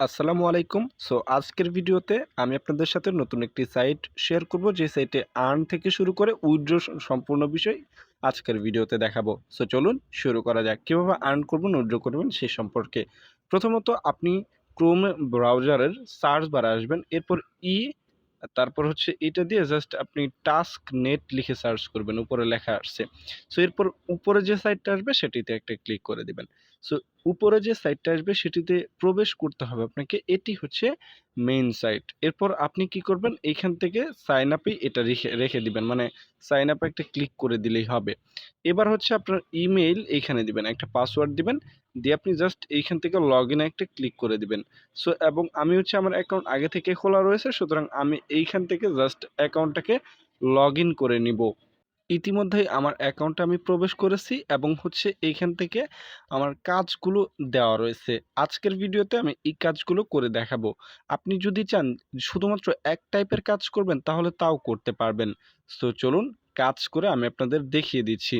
আসসালামু আলাইকুম। সো, আজকের ভিডিওতে আমি আপনাদের সাথে নতুন একটি সাইট শেয়ার করব, যে সাইটে আর্ন থেকে শুরু করে উইড্রো সম্পূর্ণ বিষয় আজকের ভিডিওতে দেখাবো। সো, চলুন শুরু করা যাক। কীভাবে আর্ন করবেন, উইথড্র করবেন সেই সম্পর্কে। প্রথমত আপনি ক্রোম ব্রাউজারের সার্চ বারে আসবেন, এরপর ই, তারপর হচ্ছে এটা দিয়ে জাস্ট আপনি টাস্ক নেট লিখে সার্চ করবেন, উপরে লেখা আসছে। সো, এরপর উপরে যে সাইটটা আসবে, সেটিতে একটা ক্লিক করে দিবেন। সো উপরে যে সাইটটা আসবে সেটিতে প্রবেশ করতে হবে আপনাকে। এটি হচ্ছে মেইন সাইট এরপর আপনি কি করবেন? এইখান থেকে সাইন আপে এটা রেখে রেখে দিবেন। মানে সাইন আপে একটা ক্লিক করে দিলেই হবে। এবার হচ্ছে আপনার ইমেইল এইখানে দিবেন। একটা পাসওয়ার্ড দিবেন। দিয়ে আপনি জাস্ট এইখান থেকে লগ ইনে একটা ক্লিক করে দিবেন। সো এবং আমি হচ্ছে আমার অ্যাকাউন্ট আগে থেকে খোলা রয়েছে। সুতরাং আমি এইখান থেকে জাস্ট অ্যাকাউন্টটাকে লগ ইন করে নিব। ইতিমধ্যেই আমার অ্যাকাউন্টে আমি প্রবেশ করেছি এবং হচ্ছে এইখান থেকে আমার কাজগুলো দেওয়া রয়েছে। আজকের ভিডিওতে আমি এই কাজগুলো করে দেখাবো। আপনি যদি চান শুধুমাত্র এক টাইপের কাজ করবেন, তাহলে তাও করতে পারবেন। সো চলুন কাজ করে আমি আপনাদের দেখিয়ে দিচ্ছি।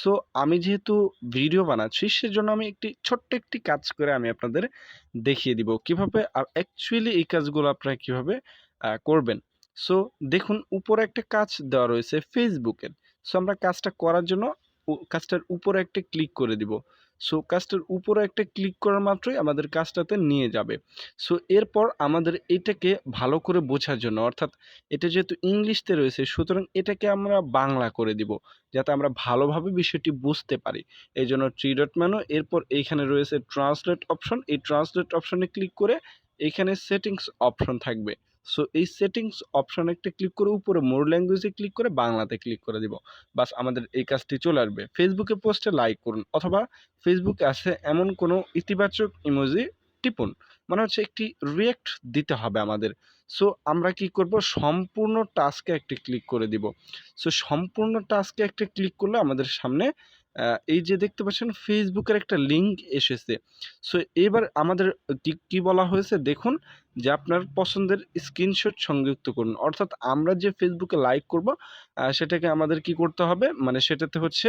সো আমি যেহেতু ভিডিও বানাচ্ছি, সেজন্য আমি একটি ছোট্ট একটি কাজ করে আমি আপনাদের দেখিয়ে দিব। কীভাবে আর অ্যাকচুয়ালি এই কাজগুলো আপনারা কীভাবে করবেন? সো দেখুন, উপরে একটা কাজ দেওয়া রয়েছে ফেসবুকের সো আমরা কাজটা করার জন্য কাজটার উপরে একটা ক্লিক করে দিব। সো কাজটার উপরে একটা ক্লিক করার মাত্রই আমাদের কাজটাতে নিয়ে যাবে। সো এরপর আমাদের এটাকে ভালো করে বোঝার জন্য, অর্থাৎ এটা যেহেতু ইংলিশতে রয়েছে, সুতরাং এটাকে আমরা বাংলা করে দিব, যাতে আমরা ভালোভাবে বিষয়টি বুঝতে পারি। এই জন্য থ্রি ডট মেনু এরপর এইখানে রয়েছে ট্রান্সলেট অপশন এই ট্রান্সলেট অপশনে ক্লিক করে এইখানে সেটিংস অপশন থাকবে। সো এই সেটিংস অপশনে একটা ক্লিক করে উপরে মোর ল্যাঙ্গুয়েজে ক্লিক করে বাংলাতে ক্লিক করে দিব। বাস আমাদের এই কাজটি চলে আসবে। ফেসবুকে পোস্টে লাইক করুন অথবা ফেসবুকে আছে এমন কোনো ইতিবাচক ইমোজি টিপুন। মানে হচ্ছে একটি রিয়েক্ট দিতে হবে আমাদের। সো আমরা কি করব? সম্পূর্ণ টাস্কে একটি ক্লিক করে দিব। সো সম্পূর্ণ টাস্কে একটা ক্লিক করলে আমাদের সামনে এই যে দেখতে পাচ্ছেন ফেসবুকের একটা লিঙ্ক এসেছে। সো এবার আমাদের কি বলা হয়েছে? দেখুন যে আপনার পছন্দের স্ক্রিনশট সংযুক্ত করুন। অর্থাৎ আমরা যে ফেসবুকে লাইক করব সেটাকে আমাদের কি করতে হবে? মানে সেটাতে হচ্ছে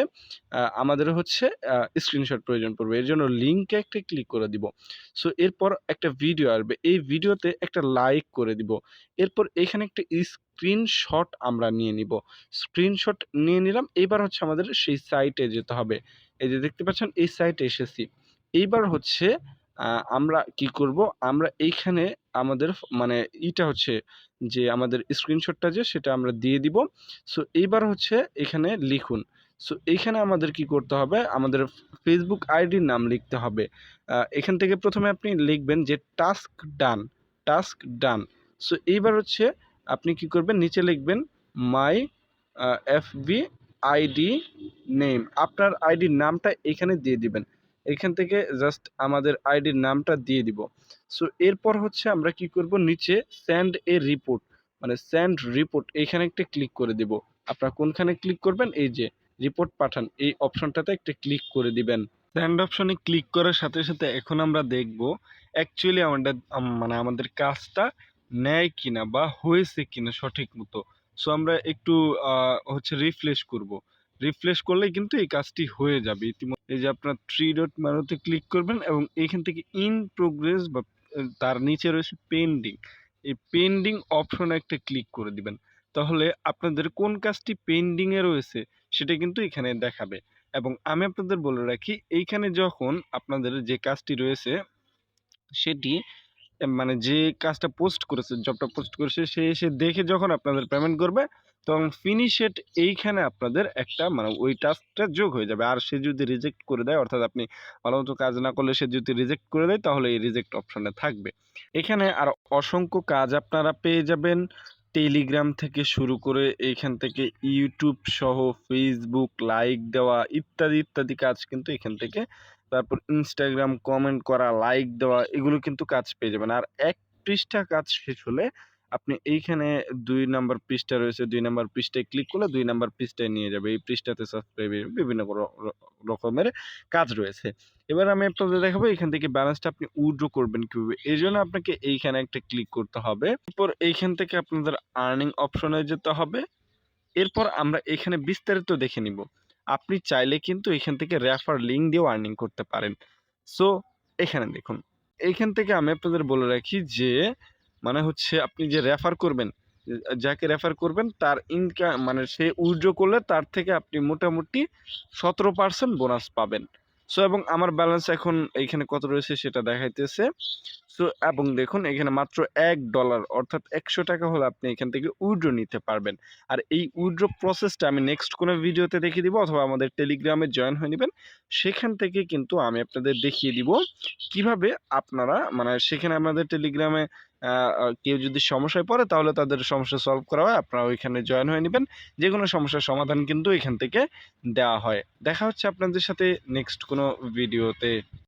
আমাদের হচ্ছে স্ক্রিনশট প্রয়োজন পড়বে। এর জন্য লিঙ্কে একটা ক্লিক করে দিব। সো এরপর একটা ভিডিও আসবে। এই ভিডিওতে একটা লাইক করে দিব। এরপর এখানে একটা স্ক্রিনশট আমরা নিয়ে নিব। স্ক্রিনশট নিয়ে নিলাম, এবার হচ্ছে আমাদের সেই সাইটে যেতে হবে। এই যে দেখতে পাচ্ছেন, এই সাইটে এসেছি। এইবার হচ্ছে আমরা কি করব? আমরা এইখানে আমাদের মানে ইটা হচ্ছে যে আমাদের স্ক্রিনশটটা যে, সেটা আমরা দিয়ে দিব। সো এইবার হচ্ছে এখানে লিখুন। সো এইখানে আমাদের কি করতে হবে? আমাদের ফেসবুক আইডির নাম লিখতে হবে। এখান থেকে প্রথমে আপনি লিখবেন যে task done task done so এইবার হচ্ছে আপনি কি করবেন? নিচে লিখবেন my F B ID name আপনার আইডির নামটা এখানে দিয়ে দিবেন। এখান থেকে জাস্ট আমাদের আইডির নামটা দিয়ে দিব। সো এরপর হচ্ছে আমরা কি করব? নিচে স্যান্ড এ রিপোর্ট মানে স্যান্ড রিপোর্ট এইখানে একটা ক্লিক করে দিব। আপনারা কোনখানে ক্লিক করবেন? এই যে রিপোর্ট পাঠান, এই অপশনটাতে একটা ক্লিক করে দিবেন। স্যান্ড অপশনে ক্লিক করার সাথে সাথে এখন আমরা দেখব অ্যাকচুয়ালি আমাদের মানে আমাদের কাজটা নেয় কিনা বা হয়েছে কিনা সঠিক মতো। সো আমরা একটু হচ্ছে রিফ্রেশ করব। রিফ্রেশ করলে কিন্তু এই কাজটি হয়ে যাবে। ইতিমধ্যে এই যে আপনার থ্রি ডট মেনুতে ক্লিক করবেন এবং এইখান থেকে ইন প্রোগ্রেস বা তার নিচে রয়েছে পেন্ডিং এই পেন্ডিং অপশনে একটা ক্লিক করে দিবেন। তাহলে আপনাদের কোন কাজটি পেন্ডিংয়ে রয়েছে সেটা কিন্তু এখানে দেখাবে। এবং আমি আপনাদের বলে রাখি, এইখানে যখন আপনাদের যে কাজটি রয়েছে সেটি মানে যে কাজটা পোস্ট করেছে জবটা পোস্ট করেছে, সে এসে দেখে যখন আপনাদের পেমেন্ট করবে, তখন ফিনিশেট এইখানে আপনাদের একটা মানে ওই টাস্কটা যোগ হয়ে যাবে। আর সে যদি রিজেক্ট করে দেয়, অর্থাৎ আপনি ভালো মতো কাজ না করলে সে যদি রিজেক্ট করে দেয়, তাহলে এই রিজেক্ট অপশানে থাকবে। এখানে আর অসংখ্য কাজ আপনারা পেয়ে যাবেন। টেলিগ্রাম থেকে শুরু করে এখান থেকে ইউটিউব সহ ফেসবুক লাইক দেওয়া, ইত্যাদি ইত্যাদি কাজ কিন্তু এখান থেকে তারপর ইনস্টাগ্রাম কমেন্ট করা লাইক দেওয়া, এগুলো কিন্তু কাজ পেয়ে যাবেন। আর এক পৃষ্ঠা কাজ শেষ হলে আপনি এইখানে দুই নাম্বার পৃষ্ঠা রয়েছে, দুই নাম্বার পৃষ্ঠায় ক্লিক করলে দুই নাম্বার পৃষ্ঠায় নিয়ে যাবে। এই পৃষ্ঠাতে সাবস্ক্রাইব বিভিন্ন রকমের কাজ রয়েছে। এবার আমি আপনাদের দেখাবো এখান থেকে ব্যালেন্সটা আপনি উইড্রো করবেন কীভাবে। এই জন্য আপনাকে এইখানে একটা ক্লিক করতে হবে। এরপর এইখান থেকে আপনাদের আর্নিং অপশনে যেতে হবে। এরপর আমরা এখানে বিস্তারিত দেখে নিব। আপনি চাইলে কিন্তু এখান থেকে রেফার লিঙ্ক দিয়েও আর্নিং করতে পারেন। সো এখানে দেখুন। এইখান থেকে আমি আপনাদের বলে রাখি যে মানে হচ্ছে আপনি যে রেফার করবেন, যাকে রেফার করবেন, তার ইনকাম মানে সে উইড্রো করলে তার থেকে আপনি মোটামুটি সতেরো পার্সেন্ট বোনাস পাবেন। সো এবং আমার ব্যালেন্স এখন এইখানে কত রয়েছে সেটা দেখাইতেছে। সো এবং দেখুন, এখানে মাত্র এক ডলার অর্থাৎ একশো টাকা হলে আপনি এখান থেকে উইড্রো নিতে পারবেন। আর এই উইড্রো প্রসেসটা আমি নেক্সট কোনো ভিডিওতে দেখিয়ে দিব, অথবা আমাদের টেলিগ্রামে জয়েন হয়ে নেবেন। সেখান থেকে কিন্তু আমি আপনাদের দেখিয়ে দিব কীভাবে আপনারা মানে সেখানে আমাদের টেলিগ্রামে কেউ যদি সমস্যায় পড়ে, তাহলে তাদের সমস্যা সলভ করা হয়। আপনারা ওইখানে জয়েন হয়ে নেবেন। যে কোনো সমস্যার সমাধান কিন্তু এখান থেকে দেওয়া হয়। দেখা হচ্ছে আপনাদের সাথে নেক্সট কোনো ভিডিওতে